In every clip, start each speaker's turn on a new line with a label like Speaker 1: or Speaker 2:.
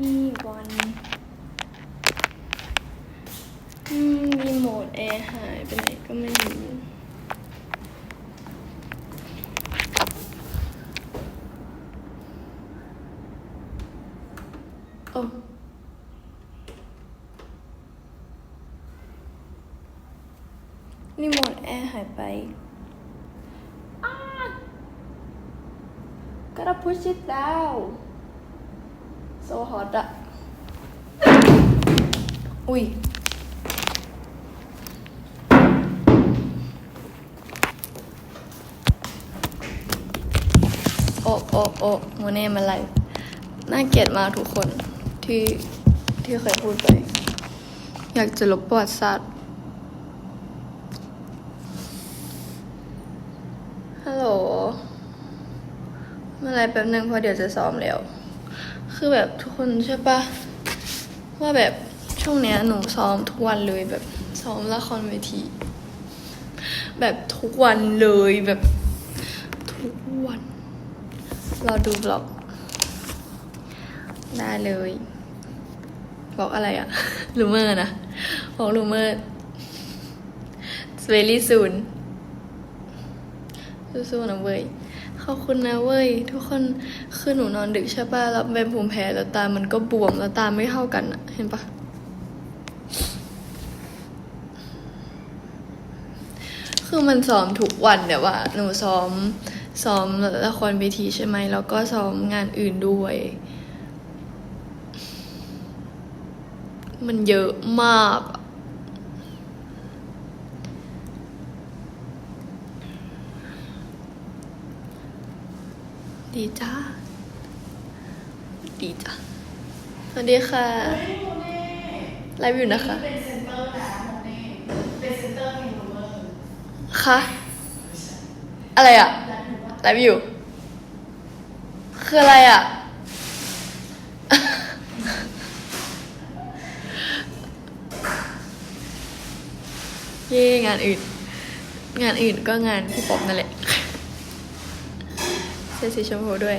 Speaker 1: นี่วันอืมรีโมทแอร์หายไปไหนก็ไม่รู้โอ้รีโมทแอร์หายไปอ้า gotta push it down so hot อะอุ้ยโอ้โอ้โอ้โมเน่มาไลฟ์น่าเกลียดมากทุกคนที่ที่เคยพูดไป อยากจะลบประวัติศาสตร์ฮัลโหลมาไลฟ์แป๊บนึงพราะเดี๋ยวจะซ้อมแล้ว คือแบบทุกคนใช่ปะว่าแบบช่วงเนี้ยหนูซ้อมทุกวันเลยแบบซ้อมละครเวที แบบทุกวันเลยแบบทุกวันรอดูบล็อก ได้เลยบล็อกอะไรอะลูเมอร์นะบอกลูเมอร์ very soon สู้ๆนะเว้ย ขอบคุณนะเว้ย ทุกคนคือหนูนอนดึกใช่ป่ะแล้วเป็นภูมิแพ้แล้วตามันก็บวมแล้วตาไม่เท่ากันอะเห็นปะคือมันซ้อมทุกวันแต่ว่า หนูซ้อมซ้อมละครเวทีใช่ไหมแล้วก็ซ้อมงานอื่นด้วย มันเยอะมาก ดีจ้า ดีจ้าสวัสดีค่ะไลฟ์อยู่นะคะ
Speaker 2: เป็นเซนเตอร์นะโมเน่เป็นเซนเตอร์เพลงรูเมอร์
Speaker 1: คะอะไรอะไลฟ์อยู่ คืออะไรอะ เย่งานอื่น งานอื่นก็งานพี่ป๊อปนั่นแหละ สื้อสีชมพูด้วย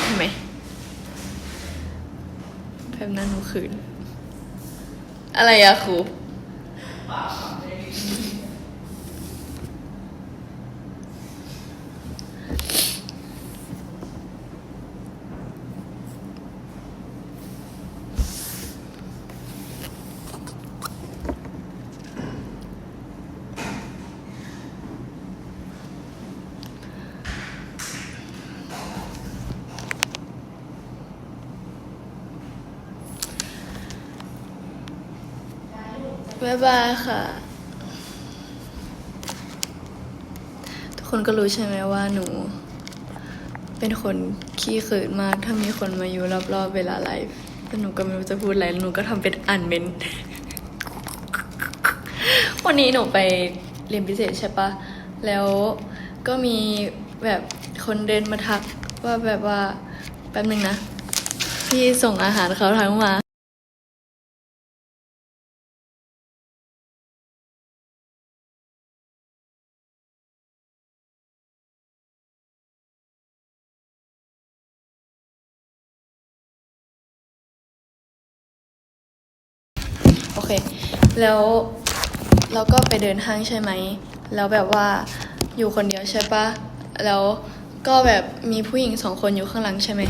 Speaker 1: เห็นไหมแบบนั้นหนูคืน อะไรอะครู บ๊ายบายค่ะ ทุกคนก็รู้ใช่ไหมว่าหนู เป็นคนขี้เขินมาก ถ้ามีคนมาอยู่รอบๆเวลาไลฟ์แล้วหนูก็ไม่รู้จะพูดอะไรหนูก็ทำเป็นอ่านเมนต์วันนี้หนูไปเรียนพิเศษใช่ปะ แล้วก็มีแบบคนเดินมาทักว่าแบบว่าแป๊บนึงนะ พี่ส่งอาหารเขาทั้งมา เค แล้วเราก็ไปเดินห้างใช่ไหม แล้วแบบว่าอยู่คนเดียวใช่ปะแล้วก็แบบมีผู้หญิงสองคนอยู่ข้างหลังใช่ไหม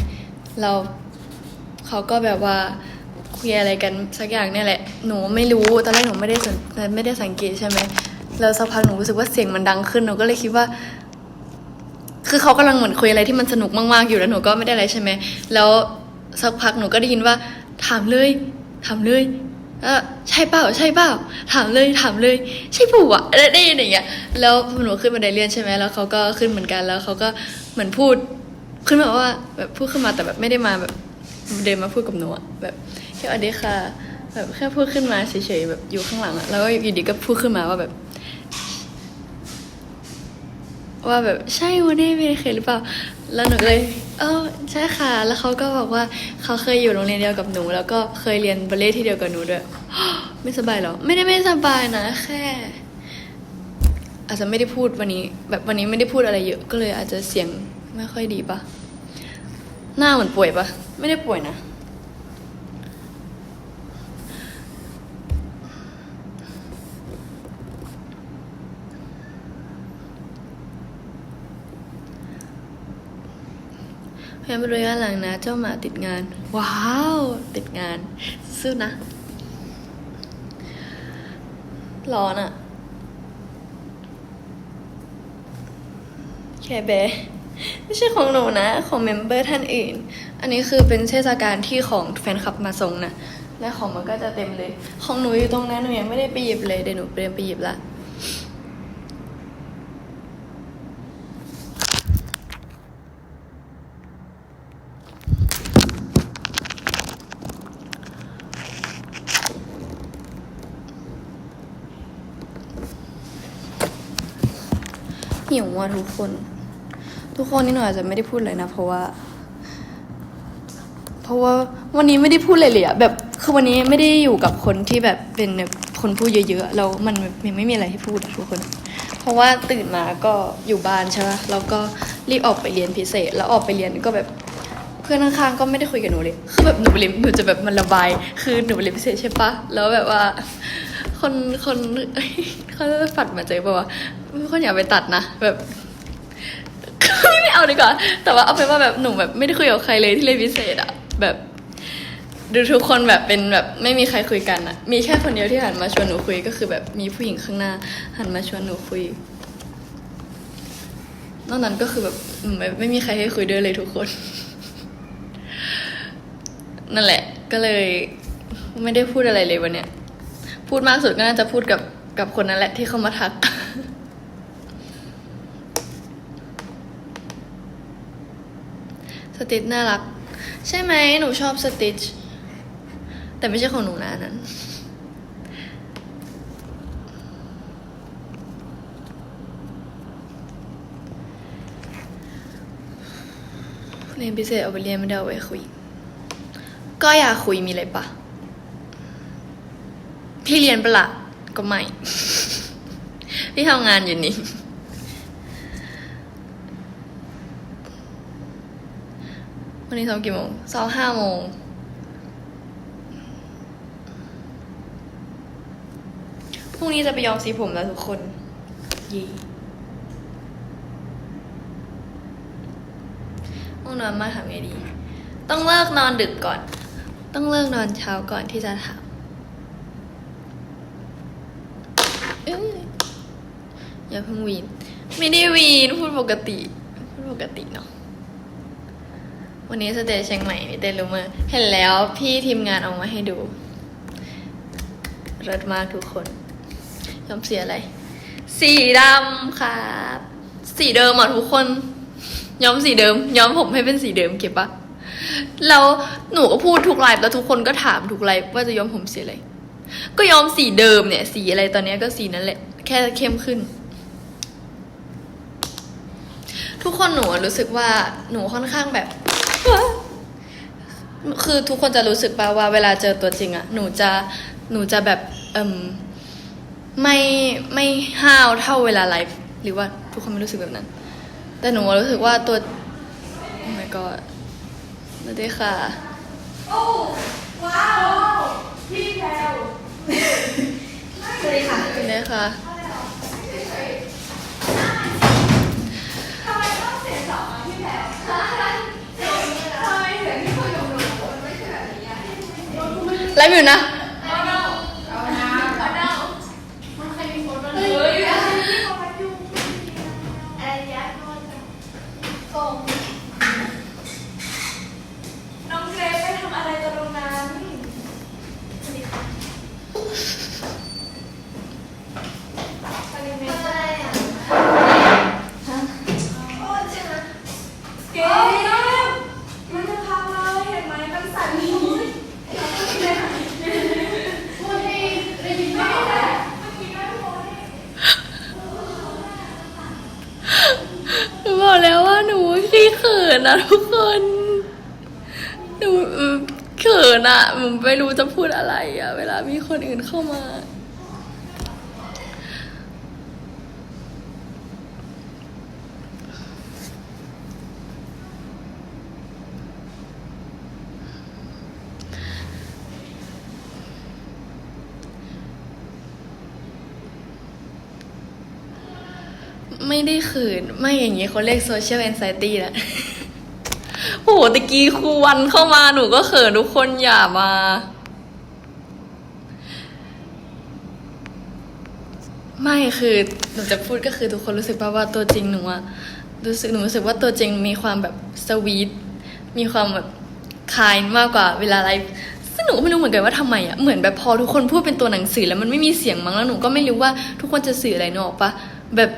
Speaker 1: เราเขาก็แบบว่าคุยอะไรกันสักอย่างเนี่ยแหละ หนูไม่รู้ ตอนแรกหนูไม่ได้สนไม่ได้สังเกตใช่ไหม แล้วสักพักหนูรู้สึกว่าเสียงมันดังขึ้น หนูก็เลยคิดว่า คือเขากำลังเหมือนคุยอะไรที่มันสนุกมากๆอยู่แล้วหนูก็ไม่ได้อะไรใช่ไหม แล้วสักพักหนูก็ได้ยินว่า ถามเลย ถามเลย เออใช่เปล่าใช่เปล่าถามเลยถามเลย ใช่ปู่อะได้ได้ยินอย่างเงี้ยแล้วหนูขึ้นบันไดเลื่อนใช่ไหมแล้วเขาก็ขึ้นเหมือนกันแล้วเขาก็เหมือนพูด ขึ้นมาว่าแบบพูดขึ้นมาแต่แบบไม่ได้มาแบบเดินมาพูดกับหนูแบบแค่อดีค่ะแบบแค่พูดขึ้นมาเฉยๆแบบอยู่ข้างหลังอะแล้วก็อยู่ดีก็พูดขึ้นมาว่าแบบ ว่าแบบใช่วันนี้ไม่ได้เคยหรือเปล่า แล้วหนูก็เลยเออใช่ค่ะ แล้วเขาก็บอกว่าเขาเคยอยู่โรงเรียนเดียวกับหนู แล้วก็เคยเรียนบัลเล่ต์ที่เดียวกับหนูด้วยไม่สบายเหรอ ไม่ได้ไม่สบายนะ แค่ อาจจะไม่ได้พูดวันนี้ แบบวันนี้ไม่ได้พูดอะไรเยอะก็เลยอาจจะเสียงไม่ค่อยดีปะหน้าเหมือนป่วยปะไม่ได้ป่วยนะ พยายมระยะหลังนะ เจ้าหมาติดงาน ว้าว ติดงาน สู้นะ ร้อนอะแคร์แบไม่ใช่ของหนูนะ ของเมมเบอร์ท่านอื่น อันนี้คือเป็นเทศกาลที่ของแฟนคลับมาส่งนะ และของมันก็จะเต็มเลย ของหนูอยู่ตรงนั้นหนูยังไม่ได้ไปหยิบเลยเดี๋ยวหนูเตรียมไปหยิบละ หิวว่ะทุกคน ทุกคนนี่หนูอาจจะไม่ได้พูดเลยนะ เพราะว่า เพราะว่าวันนี้ไม่ได้พูดเลยเลยอะแบบคือวันนี้ไม่ได้อยู่กับคนที่แบบเป็นแบบคนพูดเยอะๆแล้วมันยังไม่มีอะไรให้พูดอะทุกคน เพราะว่าตื่นมาก็อยู่บ้านใช่ปะแล้วก็รีบออกไปเรียนพิเศษ แล้วออกไปเรียนก็แบบเพื่อนข้างๆก็ไม่ได้คุยกับหนูเลยคือแบบหนูไปเรียนหนูจะแบบมันระบาย คือหนูไปเรียนพิเศษใช่ปะแล้วแบบว่า คนคนเขาจะฝัดมาเจอป่าวะ คนอย่าไปตัดนะแบบไม่เอาดีกว่า แต่ว่าเอาเป็นว่าแบบหนูแบบไม่ได้คุยกับใครเลยที่เรียนพิเศษอะแบบดูทุกคนแบบเป็นแบบไม่มีใครคุยกันอะมีแค่คนเดียวที่หันมาชวนหนูคุยก็คือแบบมีผู้หญิงข้างหน้า หันมาชวนหนูคุย นอกนั้นก็คือแบบไม่ไม่มีใครให้คุยด้วยเลยทุกคน นั่นแหละ ก็เลยไม่ได้พูดอะไรเลยวันเนี้ย พูดมากสุดก็น่าจะพูดกับกับคนนั้นแหละที่เข้ามาทัก สติชน่ารัก ใช่ไหมหนูชอบสติชแต่ไม่ใช่ของหนูนะนั้นเรียนพิเศษเอาไปเรียนไม่ได้เอาไว้คุย ก็อยากคุยมีอะไรปะพี่เรียนปะละ่ะก็ไม่ พี่ทำงานอยู่นี่ วันนี้ซ้อมกี่โมงซ้อมห้าโมงพรุ่งนี้จะไปย้อมสีผมแล้วทุกคน ยีห้องนอนมาทำไงดี ต้องเลิกนอนดึกก่อน ต้องเลิกนอนเช้าก่อนที่จะถามเอ้ยอย่าเพิ่งวีน ไม่ได้วีน พูดปกติ พูดปกติเนาะ วันนี้สเตจเชียงใหม่มีเต้นรู้เมื่อเห็นแล้วพี่ทีมงานเอามาให้ดูเลิศมากทุกคนยอมเสียอะไร สีดำครับ สีเดิมอะทุกคน ย้อมสีเดิม ย้อมผมให้เป็นสีเดิมเก็บปะแล้วหนูก็พูดทุกไลฟ์แล้วทุกคนก็ถามทุกไลฟ์ว่าจะย้อมผมสีอะไร ก็ย้อมสีเดิมเนี่ย สีอะไรตอนนี้ก็สีนั้นแหละ แค่เข้มขึ้น ทุกคนหนูรู้สึกว่าหนูค่อนข้างแบบ คือทุกคนจะรู้สึกป่าว่าเวลาเจอตัวจริงอะหนูจะหนูจะแบบเอ่มไม่ไม่ห้าวเท่าเวลาไลฟ์หรือว่าทุกคนไม่รู้สึกแบบนั้น แต่หนูรู้สึกว่าตัวโอ้ my god สวัสดีค่ะ
Speaker 2: โอ้ว้าวพี่แพลวสวัสดีค่ะ
Speaker 1: สวัสดีค่ะ
Speaker 2: ทำไมต้องเสียงสองอะพี่แพลวทำไมเสียงที่คุยกับหนูมันไม่ใช่แบบนี้อะ
Speaker 1: ไลฟ์อยู่นะ
Speaker 2: นนะทุกคนหนูเขิ
Speaker 1: นอะหนูไม่รู้จะพูดอะไรอะเวลามีคนอื่นเข้ามา ไม่ได้เขินไม่อย่างนี้เขาเรียกโซเชียลแอนไซตี้แหละ โหตะกี้ครูวันเข้ามาหนูก็เขินทุกคนอย่ามา ไม่คือหนูจะพูดก็คือทุกคนรู้สึกป่าว่าตัวจริงหนูอะรู้สึกหนูรู้สึกว่าตัวจริงมีความแบบสวีทมีความแบบคายมากกว่าเวลาไลฟ์ซึ่งหนูก็ไม่รู้เหมือนกันว่าทำไมอะเหมือนแบบพอทุกคนพูดเป็นตัวหนังสือแล้วมันไม่มีเสียงมั้งแล้วหนูก็ไม่รู้ว่าทุกคนจะสื่ออะไรนึกออกปะแบบ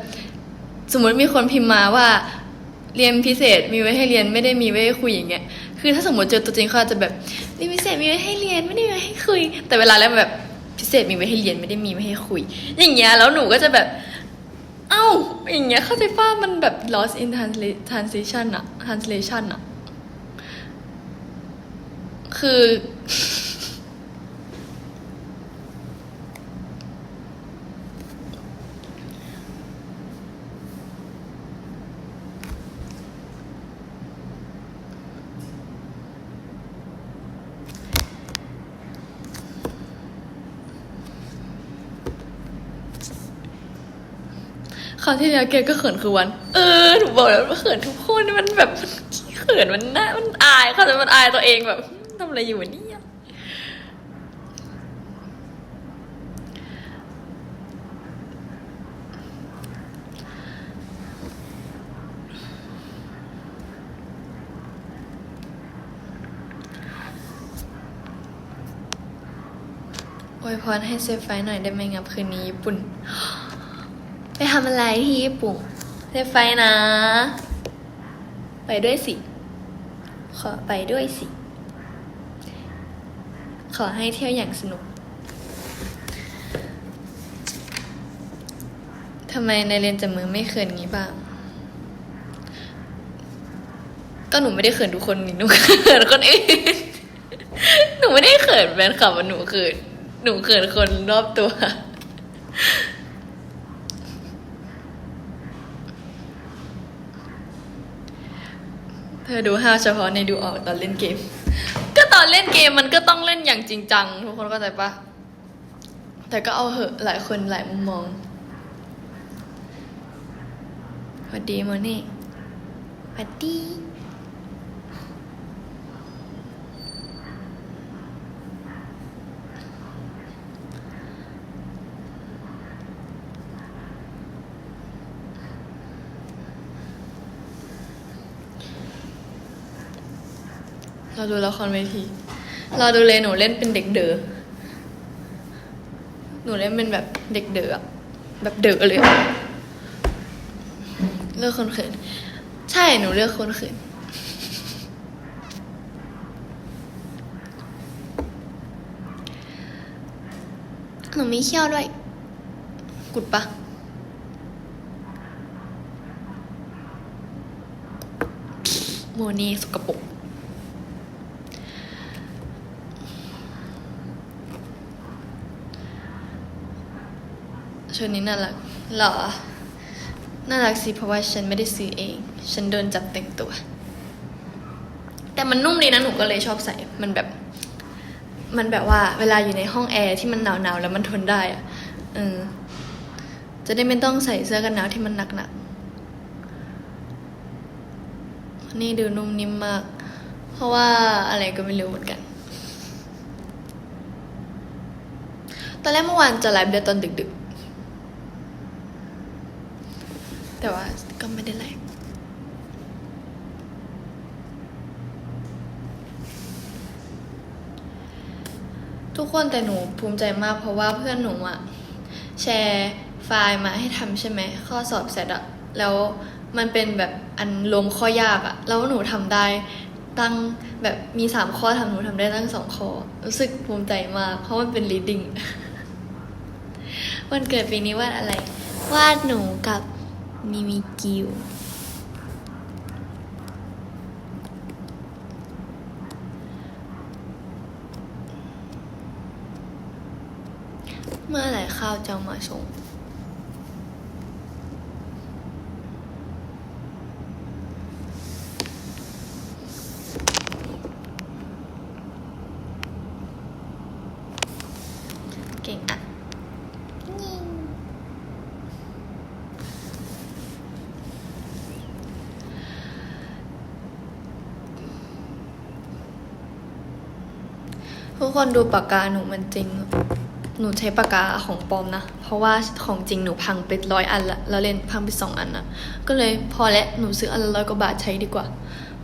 Speaker 1: สมมติมีคนพิมพ์มาว่า เรียนพิเศษมีไว้ให้เรียนไม่ได้มีไว้ให้คุยอย่างเงี้ย คือถ้าสมมติเจอตัวจริงเขาอาจจะแบบเรียนพิเศษมีไว้ให้เรียนไม่ได้มีไว้ให้คุย แต่เวลาแล้วแบบพิเศษมีไว้ให้เรียนไม่ได้มีไว้ให้คุย อย่างเงี้ยแล้วหนูก็จะแบบ เอ้าอย่างเงี้ยเข้าใจป้ามันแบบ lost in transla- translation อะ translation อะคือ คราวที่แล้วแกก็เขินคือวัน เออหนูบอกแล้วว่าเขินทุกคนมันแบบเขินมันน่ามันอายเขาแต่มันอายตัวเองแบบทำอะไรอยู่เนี่ยอวยพรให้เซฟไฟหน่อยได้ไหมงับคืนนี้ญี่ปุ่น ไปทำอะไรที่ญี่ปุ่นเซฟไฟนะ ไปด้วยสิ ขอไปด้วยสิ ขอให้เที่ยวอย่างสนุกทำไมในเรียนจับมือไม่เขินงี้บ้าง ก็หนูไม่ได้เขินทุกคนนี่หนูเขินคนอื่น หนูไม่ได้เขินแฟนคลับว่าหนูเขินหนูเขินคนรอบตัว เธ อดูห้าวเฉพาะในดูออกตอนเล่นเกม ก็ตอนเล่นเกมมันก็ต้องเล่นอย่างจริงจัง ทุกคนเข้าใจปะแต่ก็เอาเหอะหลายคนหลายมุมมองสวัสดีโมนี่สวัสดี เราดูละครเวที เราดูเลยหนูเล่นเป็นเด็กเด๋อหนูเล่นเป็นแบบเด็กเด๋อแบบเด๋อเลยเลือกคนเขินใช่หนูเลือกคนเขินหนูมีเขี้ยวด้วย กุดปะโมนี่สกปรก ชุดนี้น่ารักหรอ น่ารักสิเพราะว่าฉันไม่ได้ซื้อเอง ฉันโดนจับแต่งตัว แต่มันนุ่มดีนะหนูก็เลยชอบใส่ มันแบบ มันแบบว่าเวลาอยู่ในห้องแอร์ที่มันหนาวๆแล้วมันทนได้อะเออ จะได้ไม่ต้องใส่เสื้อกันหนาวที่มันหนักๆ นี่ดูนุ่มนิ่มมาก เพราะว่าอะไรก็ไม่รู้เหมือนกันตอนแรกเมื่อวานจะไลฟ์เดือนตอนดึกๆ แต่ว่าก็ไม่ได้ไลฟ์ทุกคนแต่หนูภูมิใจมากเพราะว่าเพื่อนหนูอะแชร์ไฟล์มาให้ทำใช่ไหม ข้อสอบเสร็จอะแล้วมันเป็นแบบอันรวมข้อยากอะแล้วหนูทำได้ตั้งแบบมีสามข้อทำหนูทำได้ตั้งสองข้อ รู้สึกภูมิใจมาก เพราะมันเป็น reading วันเกิดปีนี้วาดอะไร วาดหนูกับ มิมิกิวเมื่อไหร่ข้าวจะมาส่งเก่งอะ ทุกคนดูปากกาหนูมันจริง หนูใช้ปากกาของปลอมนะ เพราะว่าของจริงหนูพังไปร้อยอันละแล้วเล่นพังไปสองอันนะก็เลยพอแล้วหนูซื้ออันละร้อยกว่าบาทใช้ดีกว่า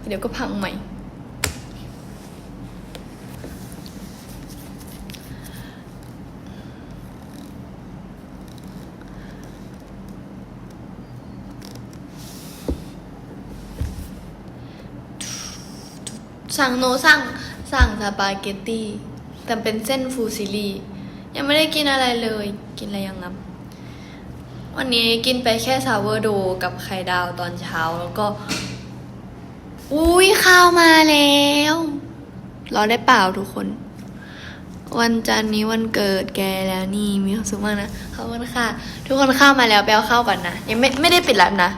Speaker 1: เดี๋ยวก็พังใหม่ สั่งโนสั่งสั่งสปาเกตตี้ แต่เป็นเส้นฟูซิลียังไม่ได้กินอะไรเลย กินอะไรยังงับ วันนี้กินไปแค่ซาวเวอร์โดกับไข่ดาวตอนเช้าแล้วก็ อุ้ยข้าวมาแล้วรอได้เปล่าทุกคน วันจันนี้วันเกิดแกแล้วนี่มีความสุขมากนะขอบคุณค่ะ ทุกคนข้าวมาแล้วแปลเข้าก่อนนะยังไม่ไม่ได้ปิดไลฟ์นะ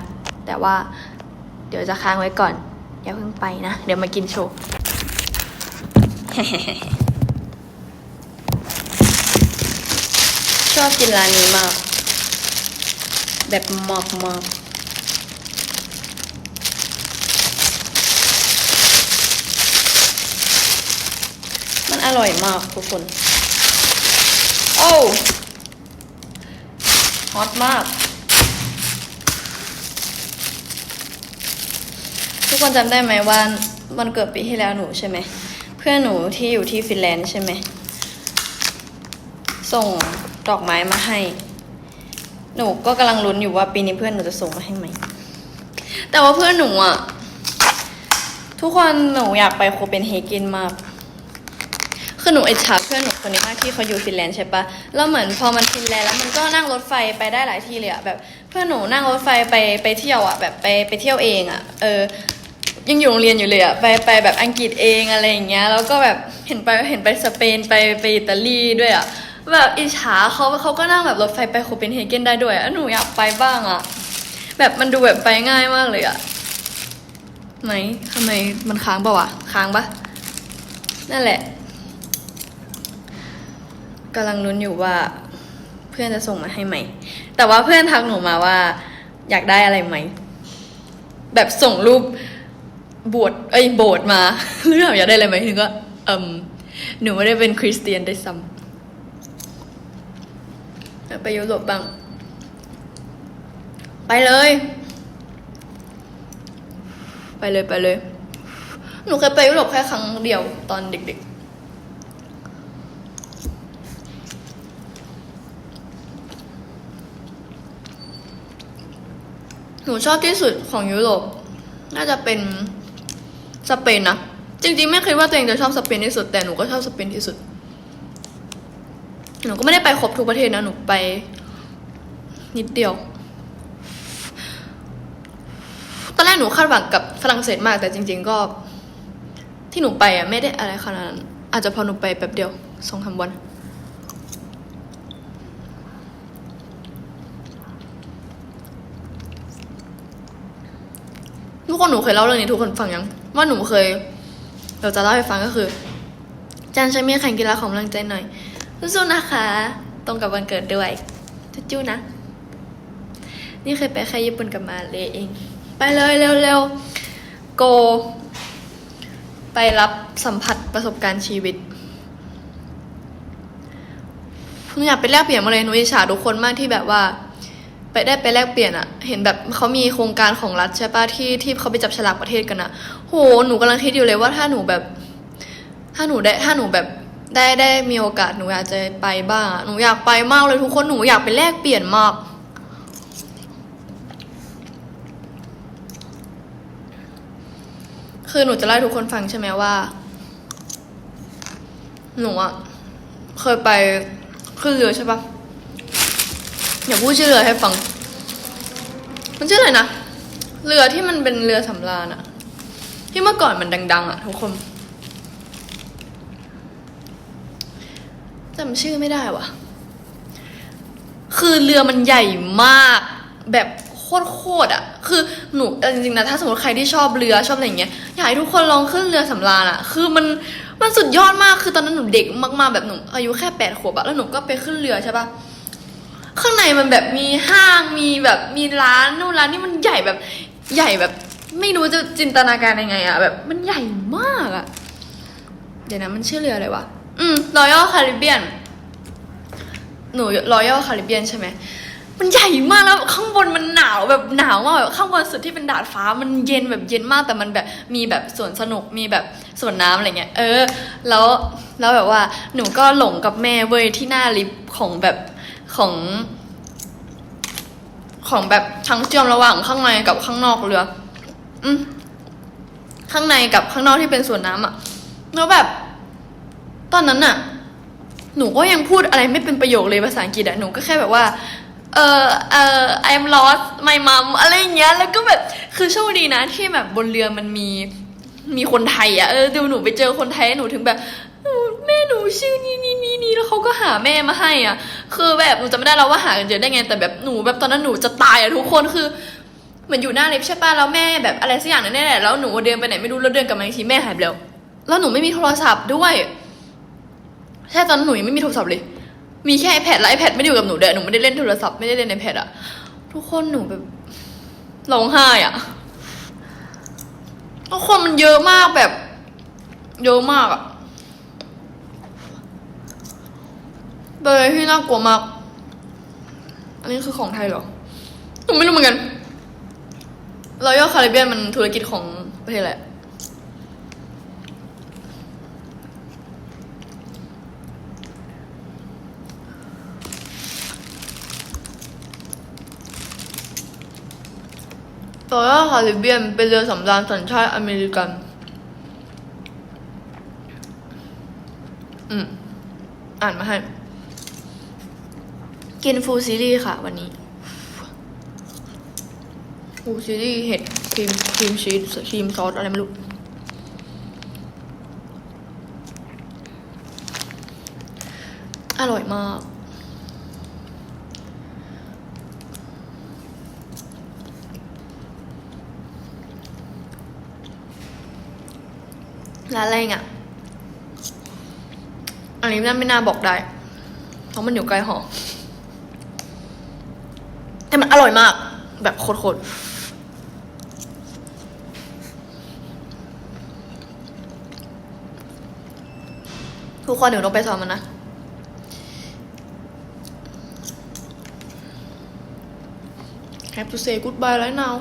Speaker 1: แต่ว่า เดี๋ยวจะค้างไว้ก่อนอย่าเพิ่งไปนะ เดี๋ยวมากินโชว์ ชอบกินร้านนี้มาก แบบมากมากมันอร่อยมากทุกคน โอ้ฮอตมาก ทุกคนจำได้ไหมว่าวันเกิดปีที่แล้วหนูใช่ไหม เพื่อนหนูที่อยู่ที่ฟินแลนด์ใช่ไหม ส่ง ดอกไม้มาให้ หนูก็กำลังลุ้นอยู่ว่าปีนี้เพื่อนหนูจะส่งมาให้ไหม แต่ว่าเพื่อนหนูอะทุกคนหนูอยากไปโคเปนเฮเกนมาก คือหนูอิจฉาเพื่อนหนูคนนี้มากที่เขาอยู่ฟินแลนด์ใช่ปะแล้วเหมือนพอมันฟินแลนด์แล้วมันก็นั่งรถไฟไปได้หลายที่เลยอะแบบ เพื่อนหนูนั่งรถไฟไปไปเที่ยวอะแบบไปไปเที่ยวเองอะเออยังอยู่โรงเรียนอยู่เลยอะไปไปแบบอังกฤษเองอะไรอย่างเงี้ยแล้วก็แบบเห็นไปเห็นไปสเปนไปไปอิตาลีด้วยอะ แบบอิจฉาเขาเขาก็นั่งแบบรถไฟไปโคเปนเฮเกนได้ด้วยอะหนูอยากไปบ้างอะแบบมันดูแบบไปง่ายมากเลยอะไหนทำไมมันค้างปะวะค้างปะนั่นแหละกำลังลุ้นอยู่ว่าเพื่อนจะส่งมาให้ไหม แต่ว่าเพื่อนทักหนูมาว่า อยากได้อะไรไหม แบบส่งรูปบวชเอ้ยโบสถ์มาเรื่องอยากได้อะไรไหมถึงก็เอมหนูไม่ได้เป็นคริสเตียนได้ซ้ำ ไปยุโรปบ้าง ไปเลย ไปเลยไปเลย หนูเคยไปยุโรปแค่ครั้งเดียวตอนเด็กๆ หนูชอบที่สุดของยุโรป น่าจะเป็นสเปนนะจริงๆ ไม่คิดว่าตัวเองจะชอบสเปนที่สุด แต่หนูก็ชอบสเปนที่สุด หนูก็ไม่ได้ไปครบทุกประเทศนะ หนูไป นิดเดียว ตอนแรกหนูคาดหวังกับฝรั่งเศสมากแต่จริง ๆ ก็ ที่หนูไปอะไม่ได้อะไรขนาดนั้น อาจจะพอหนูไปแป๊บเดียวสองสาวันทุกคนหนูเคยเล่าเรื่องนี้ทุกคนฟังยัง ว่าหนูเคยเราจะเล่าให้ฟังก็คือจันใช้มีแข่งกีฬาของกำลังใจหน่อย สู้ๆนะคะ ตรงกับวันเกิดด้วยจุ๊ๆนะ นี่เคยไปแค่ญี่ปุ่นกับมาเลยเอง ไปเลยเร็วๆโก ไปรับสัมผัสประสบการณ์ชีวิตหนูอยากไปแลกเปลี่ยนมาเลยหนูอิจฉาทุกคนมากที่แบบว่า ไปได้ไปแลกเปลี่ยนอะเห็นแบบเขามีโครงการของรัฐใช่ปะที่ที่เขาไปจับฉลากประเทศกันอะโหหนูกำลังคิดอยู่เลยว่าถ้าหนูแบบ ถ้าหนูได้ถ้าหนูแบบ ได้ได้มีโอกาสหนูอยากจะไปบ้างหนูอยากไปมากเลยทุกคนหนูอยากไปแลกเปลี่ยนมาก คือหนูจะเล่าทุกคนฟังใช่ไหมว่า หนูอะเคยไปขึ้นเรือใช่ปะอย่าพูดชื่อเรือให้ฟัง มันชื่ออะไรนะเรือที่มันเป็นเรือสำราญอะที่เมื่อก่อนมันดัง ๆอะทุกคน จำชื่อไม่ได้วะคือเรือมันใหญ่มากแบบโคตรๆอะคือหนูจริงๆนะถ้าสมมติใครที่ชอบเรือชอบอะไรอย่างเงี้ยอยากให้ทุกคนลองขึ้นเรือสำราญอะ คือมันมันสุดยอดมากคือตอนนั้นหนูเด็กมากๆแบบหนูอายุแค่แปดขวบอะแล้วหนูก็ไปขึ้นเรือใช่ปะข้างในมันแบบมีห้างมีแบบมีร้านนู่นร้านนี่มันใหญ่แบบใหญ่แบบ ไม่รู้จะจินตนาการยังไงอะแบบมันใหญ่มากอะเดี๋ยวนะมันชื่อเรืออะไรวะ อืม Royal Caribbean หนู Royal Caribbean ใช่ไหมมันใหญ่มากแล้วข้างบนมันหนาวแบบหนาวมากแบบข้างบนสุดที่เป็นดาดฟ้ามันเย็นแบบเย็นมากแต่มันแบบมีแบบสวนสนุกมีแบบสวนน้ำอะไรเงี้ยเออ แล้วแล้วแบบว่าหนูก็หลงกับแม่เว้ยที่หน้าลิฟต์ของแบบของ ของแบบทั้งเชื่อมระหว่างข้างในกับข้างนอกเรือ อืมข้างในกับข้างนอกที่เป็นสวนน้ำอะแล้วแบบ ตอนนั้นอะหนูก็ยังพูดอะไรไม่เป็นประโยคเลยภาษาอังกฤษอะหนูก็แค่แบบว่าเออเออ I'm lost my mom อะไรอย่างเงี้ย แล้วก็แบบ คือโชคดีนะที่แบบบนเรือมันมี มีคนไทยอะเออเดี๋ยวหนูไปเจอคนไทยหนูถึงแบบ แม่หนูชื่อนี่นี่นี่นี่แล้วเขาก็หาแม่มาให้อะคือแบบหนูจำไม่ได้แล้วว่าหากันเจอได้ไง แต่แบบหนูแบบตอนนั้นหนูจะตายอะทุกคน คือเหมือนอยู่หน้าลิฟต์ใช่ป่ะ แล้วแม่แบบอะไรสักอย่างนั่นแหละ แล้วหนูเดินไปไหนไม่รู้ แล้วเดินกลับมาอีกทีแม่หายไปแล้ว แล้วหนูไม่มีโทรศัพท์ด้วย ใช่ตอนหนูยังไม่มีโทรศัพท์เลย มีแค่ iPad แล้ว iPad ไม่ได้อยู่กับหนูเด้อหนูไม่ได้เล่นโทรศัพท์ไม่ได้เล่น iPad อะทุกคนหนูแบบร้องไห้อะทุกคนมันเยอะมากแบบ เยอะมากอะเป็นอะไรที่น่ากลัวมาก อันนี้คือของไทยเหรอหนูไม่รู้เหมือนกันรอยัลคาริเบียนมันธุรกิจของประเทศอะไร อะรอยัลคาริเบียนเป็นเรือสำราญสัญชาติอเมริกัน อืม อ่านมาให้ กินฟูซีรีส์ค่ะ วันนี้ ฟูซีรีส์เห็ดครีมครีมชีสครีมซอสอะไรไม่รู้อร่อยมาก ร้านอะไรอะอันนี้น่าไม่น่าบอกได้ เพราะมันอยู่ใกล้หอ แต่มันอร่อยมาก แบบโคตรทุกคนเดี๋ยวต้องไปซ้อมมันนะ Have to say goodbye right now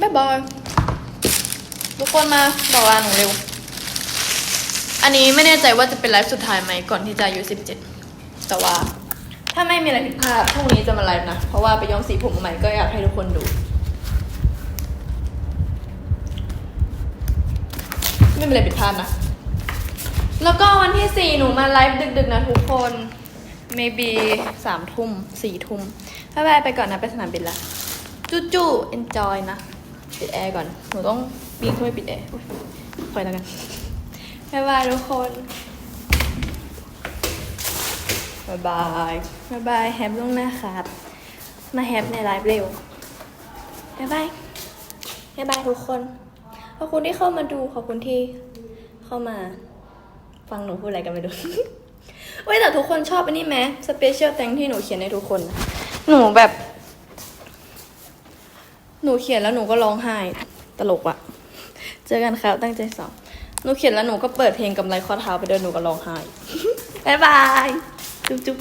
Speaker 1: บ๊ายบาย ทุกคนมาบอกลาหนูเร็ว อันนี้ไม่แน่ใจว่าจะเป็นไลฟ์สุดท้ายไหมก่อนที่จะอายุสิบเจ็ดแต่ว่า ถ้าไม่มีอะไรผิดพลาดพรุ่งนี้จะมาไลฟ์นะ เพราะว่าไปย้อมสีผมใหม่ก็อยากให้ทุกคนดู ไม่มีอะไรผิดพลาดนะ แล้วก็วันที่สี่หนูมาไลฟ์ดึกๆนะทุกคน maybe สามทุ่มสี่ทุ่มบ๊ายบายไปก่อนนะ ไปสนามบินละจู้ๆ enjoy นะ ปิดแอร์ก่อน หนูต้อง ปีนขึ้นไปปิดแอร์อุ๊ยคอยแล้วกันบ๊ายบายทุกคนบ๊ายบายบ๊ายบายแฮปล่วงหน้าครับ มาแฮปในไลฟ์เร็วบ๊ายบายบ๊ายบายทุกคน ขอบคุณที่เข้ามาดู ขอบคุณที่เข้ามา ฟังหนูพูดอะไรกันไม่รู้เว้ยแต่ทุกคนชอบอันนี้ไหมสเปเชียลแตงที่หนูเขียนให้ทุกคน หนูแบบ หนูเขียนแล้วหนูก็ร้องไห้ ตลกอะ เจอกันครับตั้งใจสอบหนูเขียนแล้วหนูก็เปิดเพลงกำไรข้อเท้าไปเดินหนูก็ร้องไห้ บ๊ายบาย จุ๊บจุ๊บ